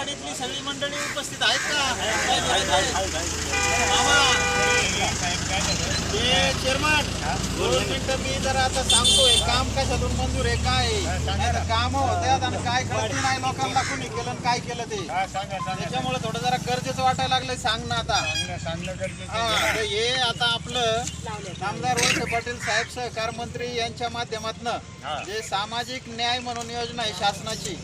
आपली सगळी मंडळी उपस्थित आहेत का? चेअरमन दोन मिनिटं मी जरा आता सांगतोय काम कशातून मंजूर आहे काय आहे? काम होत्यात आणि काय कळते नाही लोकांना कोणी केलं आणि काय केलं ते. हा, सांगा सांगा त्याच्यामुळे थोडं जरा गरजेचं वाटायला लागलंय सांग ना आता. हा, हे आता आपलं नामदार वळसे पाटील साहेब सहकार मंत्री यांच्या माध्यमातून. जे सामाजिक न्याय म्हणून योजना आहे शासनाची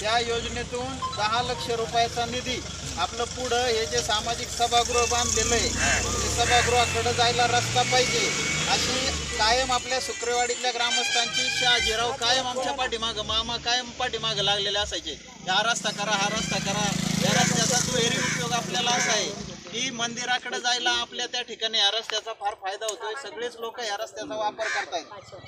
त्या योजनेतून दहा लक्ष रुपयाचा निधी आपलं पुढं हे जे सामाजिक सभागृह बांधलेलं आहे ते सभागृहाकडे जायला रस्ता पाहिजे. अशी कायम आपल्या शुक्रवाडीतल्या ग्रामस्थांची शहाजीराव कायम आमच्या पाठीमागं मामा कायम पाठीमागं लागलेले असायचे. हा रस्ता करा हा रस्ता करा. या रस्त्याचा दुहेरी उपयोग आपल्याला असा आहे की मंदिराकडे जायला आपल्या त्या ठिकाणी या रस्त्याचा फार फायदा होतोय. सगळेच लोक या रस्त्याचा वापर करतायत.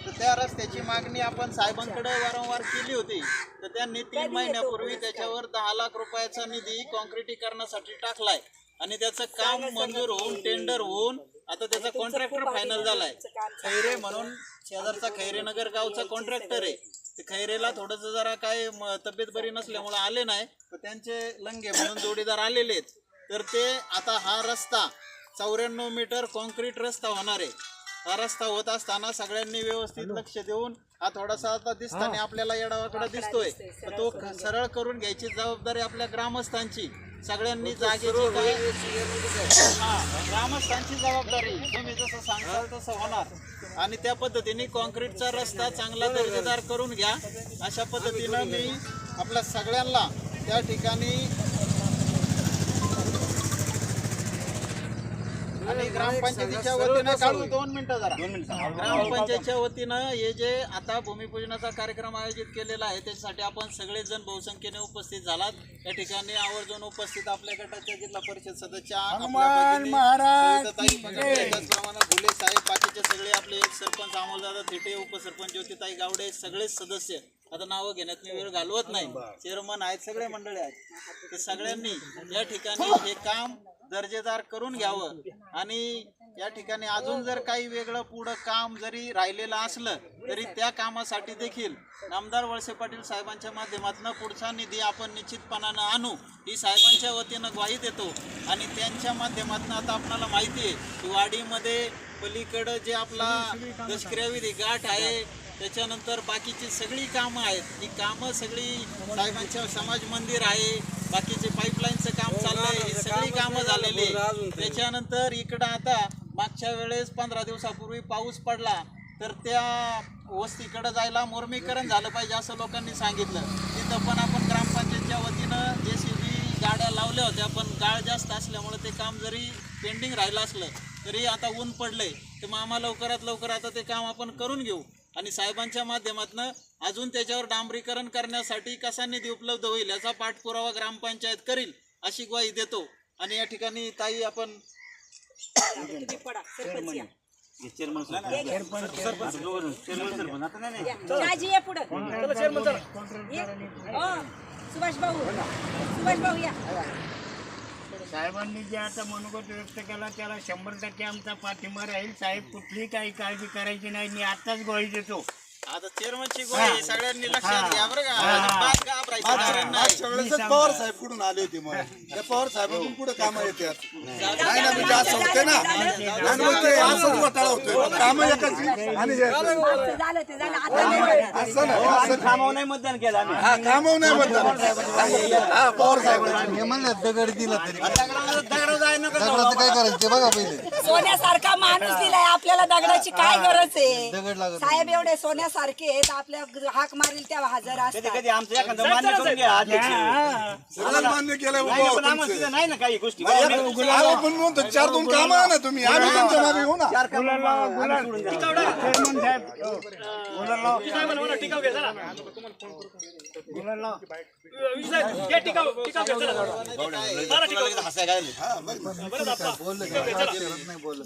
तर त्या रस्त्याची मागणी आपण साहेबांकडे वारंवार केली होती. तर त्यांनी तीन महिन्यापूर्वी त्याच्यावर दहा लाख रुपयाचा निधी कॉन्क्रिटीकरणासाठी टाकलाय. आणि त्याचं काम मंजूर होऊन टेंडर होऊन आता त्याचा कॉन्ट्रॅक्टर फायनल झालाय. खैरे म्हणून शेजारचा खैरेनगर गावचा कॉन्ट्रॅक्टर आहे. ते खैरेला थोडंसं जरा काय म- तब्येत बरी नसल्यामुळे आले नाही. तर त्यांचे लंगे म्हणून जोडीदार आलेले आहेत. तर ते आता हा रस्ता चौऱ्याण्णव मीटर कॉन्क्रीट रस्ता होणार आहे. हा रस्ता होत असताना सगळ्यांनी व्यवस्थित लक्ष देऊन हा थोडासा आता दिसताना आपल्याला येडावाकडे दिसतोय. तर तो ख- सरळ करून घ्यायची जबाबदारी आपल्या ग्रामस्थांची. सगळ्यांनी जागेची काय हा, ग्रामस्थांची जबाबदारी. तुम्ही जसं सांगताल तसं होणार. आणि त्या पद्धतीने कॉन्क्रीटचा रस्ता चांगला दर्जेदार करून घ्या. अशा पद्धतीनं मी आपल्या सगळ्यांना त्या ठिकाणी आणि ग्रामपंचायतीच्या वतीनं काढू. दोन मिनिटं जरा. ग्रामपंचायतच्या वतीनं हे जे आता भूमिपूजनाचा कार्यक्रम आयोजित केलेला आहे त्याच्यासाठी आपण सगळेजण बहुसंख्येने उपस्थित झालात. या ठिकाणी आवर्जून उपस्थित आपल्या गटाच्या जिल्हा परिषद सदस्य त्याचप्रमाणे भुले साहेब बाकीचे सगळे आपले सरपंच अमोलदादा थिटे उपसरपंच ज्योतिताई गावडे सगळेच सदस्य. आता नावं घेण्यात मी वेळ घालवत नाही. चेअरमन आहेत सगळे मंडळी आहेत. ते सगळ्यांनी या ठिकाणी हे काम दर्जेदार करून घ्यावं. आणि या ठिकाणी अजून जर काही वेगळं पुढं काम जरी राहिलेलं असलं तरी त्या कामासाठी देखील नामदार वळसे पाटील साहेबांच्या माध्यमातून पुढचा निधी आपण निश्चितपणानं आणू ही साहेबांच्या वतीनं ग्वाही देतो. आणि त्यांच्या माध्यमातून आता आपल्याला माहिती आहे की वाडीमध्ये पलीकडं जे आपला दशक्रियाविधी गाठ आहे त्याच्यानंतर बाकीची सगळी कामं आहेत. ही कामं सगळी साहेबांच्या समाज मंदिर आहे बाकीचे पाईपलाईनचं काम चाललंय. आहे झालेली. त्याच्यानंतर इकडं आता मागच्या वेळेस पंधरा दिवसापूर्वी पाऊस पडला तर त्या वस्तीकडे जायला मुर्मीकरण झालं पाहिजे असं लोकांनी सांगितलं. तिथं पण आपण ग्रामपंचायतच्या वतीनं जे सी बी गाड्या लावल्या होत्या पण गाळ जास्त असल्यामुळे ते काम जरी पेंडिंग राहिलं असलं तरी आता ऊन पडलंय. तर मामा लवकरात लवकर आता ते काम आपण करून घेऊ. आणि साहेबांच्या माध्यमातून अजून त्याच्यावर डांबरीकरण करण्यासाठी कसा निधी उपलब्ध होईल याचा पाठपुरावा ग्रामपंचायत करील अशी ग्वाही देतो. आणि या ठिकाणी ताई आपण राजी ये. पुढं. ये. हो, सुभाष भाऊ. सुभाष भाऊ या. साहेबांनी जे आता मनोगत व्यक्त केला त्याला शंभर टक्के आमचा पाठिंबा राहील. साहेब कुठलीही काही काळजी करायची नाही. मी आताच ग्वाही देतो. आता चेअरमनची ग्वाही सगळ्यांनी लक्षात घ्या बरं का. नाही. त्यावेळेस पवार साहेब कुठून आले होते मग. त्या पवार साहेबांकडून पुढे काम येतात. नाही ना म्हणजे असं होते ना. आणि मग ते असंच घोटाळा होतोय. काम एकाची आणि हे- असं. झालं ते झालं आता नाही. असं नाही. असं कामावर नाही मतदान केलं हा कामावर नाही मतदान. हा पवार साहेब. हे म्हणलं दगड दिला तरी. दगडाचं काय करायचं? ते बघा पहिले. सोन्यासारखा माणूस दिलाय आपल्याला दगडाची काय गरज आहे? दगड लागत साहेब एवढे सोन्यासारखे आहेत आपल्या हाक मारील त्या हजर असतात. सगळं मान्य केलं उभं तुमचं. आम्ही पण म्हणतो चार दोन काम आहे ना तुम्ही। आम्ही तुमच्या मागे येऊ ना। गुलाल लावा, गुलाल. चेअरमन साहेब हो. गुलाल लावा. गुलाल लावा. बोललं का? करत नाही। बोललं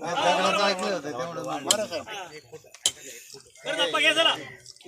दगडाचं ऐकलं होतं तेवढं भाऊसाहेब इकडे असं सोडत नको असू तू केंदूर टिटवाडीत आहे, काही झालं केंदूरचं अंत कोणाला कळलं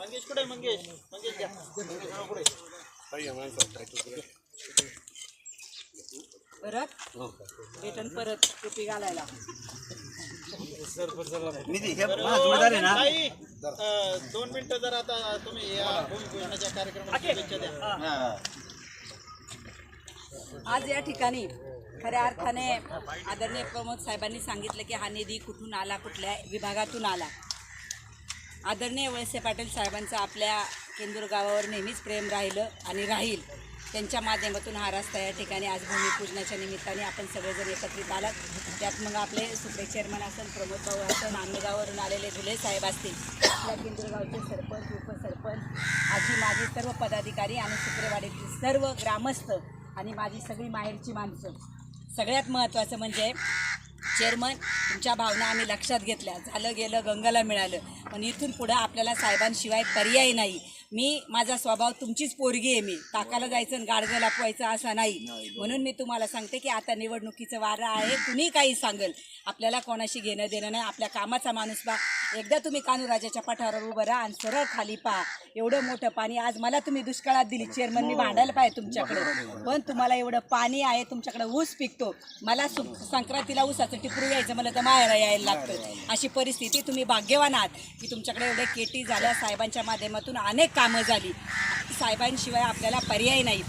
मंगेश कुठे मंगेश मंगेश घ्या परत? रिटर्न परत टोपी घालायला. निधी हे माझा जोडीदार आहे ना? ताई, अं, दोन मिनिटं जर आता तुम्ही या भूमिपूजनाच्या कार्यक्रमाला शुभेच्छा द्या. आज या ठिकाणी खऱ्या अर्थाने आदरणीय प्रमोद साहेबांनी सांगितलं की हा निधी कुठून आला कुठल्या विभागातून आला? आदरणीय वळसे पाटील साहेबांचं आपल्या केंदूर गावावर नेहमीच प्रेम राहिलं आणि राहील. त्यांच्या माध्यमातून हा रस्ता या ठिकाणी आज भूमिपूजनाच्या निमित्ताने आपण सगळेजण एकत्रित आलात. त्यात मग आपले सुप्रे चेअरमन असेल प्रमोद भाऊ असेल नांदगाववरून आलेले झुले साहेब असतील. आपल्या केंदूरगावचे सरपंच उपसरपंच आजी माझी सर्व पदाधिकारी आणि सुप्रेवाडीतील सर्व ग्रामस्थ आणि माझी सगळी माहेरची माणसं. सगळ्यात महत्त्वाचं म्हणजे चेअरमन तुमच्या भावना आम्ही लक्षात घेतल्या. झालं गेलं गंगाला मिळालं. पण इथून पुढं आपल्याला साहेबांशिवाय पर्याय नाही. मी माझा स्वभाव तुमचीच पोरगी आहे मी. ताकाला जायचं आणि गाडगं लपवायचं असं नाही. म्हणून मी तुम्हाला सांगते की आता निवडणुकीचं वारं आहे. कुणी काही सांगल. आपल्याला कोणाशी घेणं देणं नाही. आपल्या कामाचा माणूस बा एकदा तुम्ही कानूराजाच्या पठारावर उभं राहा आणि सरळ खाली पहा. एवढं मोठं पाणी आज मला तुम्ही दुष्काळात दिली. चेअरमन मी भांडायला पाहिजे तुमच्याकडे. पण तुम्हाला एवढं पाणी आहे तुमच्याकडे ऊस पिकतो. मला सु संक्रांतीला ऊसाचं टिपरू यायचं मला तर माहेरा यायला लागतं. अशी परिस्थिती तुम्ही भाग्यवान आहात की तुमच्याकडे एवढे केटी झाल्या साहेबांच्या माध्यमातून अनेक कामं झाली. साहेबांशिवाय आपल्याला पर्याय नाही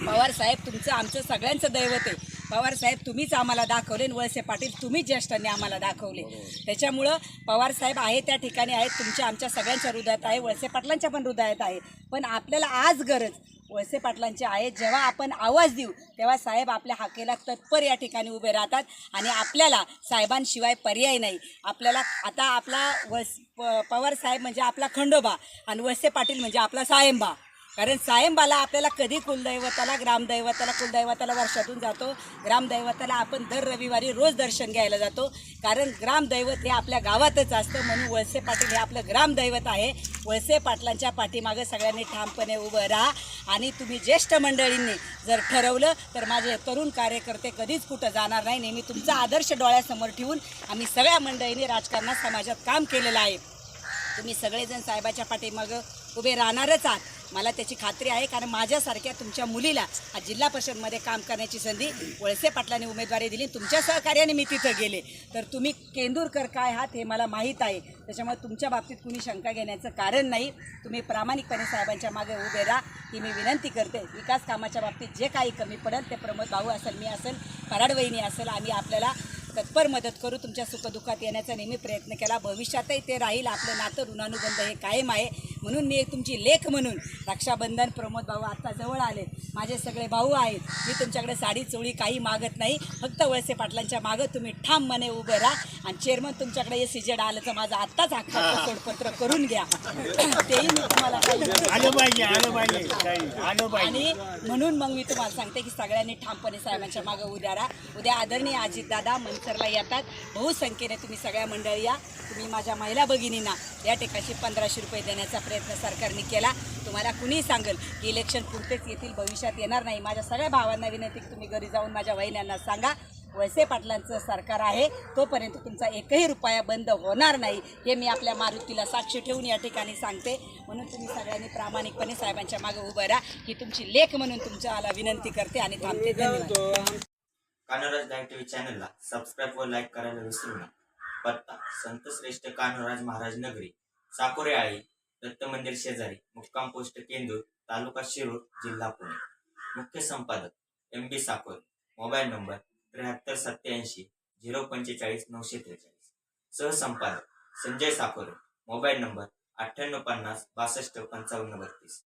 पवार साहेब तुमचं आमचं सगळ्यांचं दैवत आहे. पवार साहेब तुम्हीच आम्हाला दाखवले आणि वळसे पाटील तुम्हीच ज्येष्ठांनी आम्हाला दाखवले. त्याच्यामुळं पवार साहेब आहे त्या ठिकाणी आहेत तुमच्या आमच्या सगळ्यांच्या हृदयात आहे वळसे पाटलांच्या पण हृदयात आहे. पण आपल्याला आज गरज वळसे पाटलांची आहे जेव्हा आपण आवाज देऊ तेव्हा साहेब आपल्या हाकेला तत्पर या ठिकाणी उभे राहतात आणि आपल्याला साहेबांशिवाय पर्याय नाही. आपल्याला आता आपला वस प- पवार साहेब म्हणजे आपला खंडोबा आणि वळसे पाटील म्हणजे आपला सायंबा. कारण सायंबाला आपल्याला कधी कुलदैवताला ग्रामदैवताला कुलदैवताला वर्षातून जातो. ग्रामदैवताला आपण दर रविवारी रोज दर्शन घ्यायला जातो. कारण ग्रामदैवत हे आपल्या गावातच असतं. म्हणून वळसे पाटील हे आपलं ग्रामदैवत आहे. वळसे पाटलांच्या पाठीमागं सगळ्यांनी ठामपणे उभं राहा. आणि तुम्ही ज्येष्ठ मंडळींनी जर ठरवलं तर माझे तरुण कार्यकर्ते कधीच कुठं जाणार नाही. नेहमी तुमचा आदर्श डोळ्यासमोर ठेवून आम्ही सगळ्या मंडळींनी राजकारणात समाजात काम केलेलं आहे. तुम्ही सगळेजण साहेबाच्या पाठीमागं उभे राहणारच आहात. मला त्याची खात्री आहे कारण माझ्यासारख्या तुमच्या मुलीला आज जिल्हा परिषदमध्ये काम करण्याची संधी वळसे पाटलांनी उमेदवारी दिली तुमच्या सहकार्याने मी तिथं गेले. तर तुम्ही केंदूरकर काय आहात हे मला माहीत आहे. त्याच्यामुळे तुमच्या बाबतीत कुणी शंका घेण्याचं कारण नाही. तुम्ही प्रामाणिकपणे साहेबांच्या मागे उभे राहा. ही मी विनंती करते. विकास कामाच्या बाबतीत जे काही कमी पडेल ते प्रमोद भाऊ असेल मी असेल कराडवहिनी असेल आम्ही आपल्याला तत्पर मदत करू तुमच्या सुखदुःखात येण्याचा नेहमी प्रयत्न केला. भविष्यातही ते राहील. आपलं नातं ऋणानुबंध हे कायम आहे. म्हणून मी एक तुमची लेख म्हणून रक्षाबंधन प्रमोद भाऊ आता जवळ आले. माझे सगळे भाऊ आहेत. मी तुमच्याकडे साडी चोळी काही मागत नाही. फक्त वळसे पाटलांच्या मागं तुम्ही ठाम मने उभं राहा. आणि चेअरमन तुमच्याकडे हे सिजेड आलं तर माझं आत्ताच हक्काचं सोडपत्र करून घ्या. तेही मी तुम्हाला काही आलं पाहिजे आलं पाहिजे. काही आलं पाहिजे. आणि म्हणून मग मी तुम्हाला सांगते की सगळ्यांनी ठामपणे साहेबांच्या मागं उद्या राहा. उद्या आदरणीय अजितदादा मनसरला येतात. बहुसंख्येने तुम्ही सगळ्या मंडळी या. तुम्ही माझ्या महिला भगिनींना या ठिकाणी पंधराशे रुपये देण्याचा प्रयत्न सरकारने केला. तुम्हाला कुणीही सांगेल की इलेक्शन पुरतेच येतील भविष्यात येणार नाही. माझ्या सगळ्या भावांना विनंती तुम्ही घरी जाऊन माझ्या वहिन्यांना सांगा. वळसे पाटलांचं सरकार आहे. तोपर्यंत तुमचा एकही रुपया बंद होणार नाही. हे मी आपल्या मारुतीला साक्ष ठेवून या ठिकाणी सांगते. म्हणून तुम्ही सगळ्यांनी प्रामाणिकपणे साहेबांच्या मागे उभं राहा. ही तुमची लेख म्हणून तुमच्याला विनंती करते आणि थांबते. धन्यवाद. कान्होराज गायक टीव्ही चॅनलला सबस्क्राईब व लाईक करायला विसरू नका. पत्ता संत श्रेष्ठ कान्होराज महाराज नगरी साकोरे आळी दत्त मंदिर शेजारी मुक्काम पोस्ट केंदूर तालुका शिरूर जिल्हा पुणे. मुख्य संपादक M B Sakor mobile number त्र्याहत्तर सत्याऐंशी झिरो पंचेचाळीस नऊशे त्रेचाळीस. सहसंपादक संजय साकोरे मोबाईल नंबर अठ्ठ्याण्णव पन्नास बासष्ट पंचावन्न बत्तीस.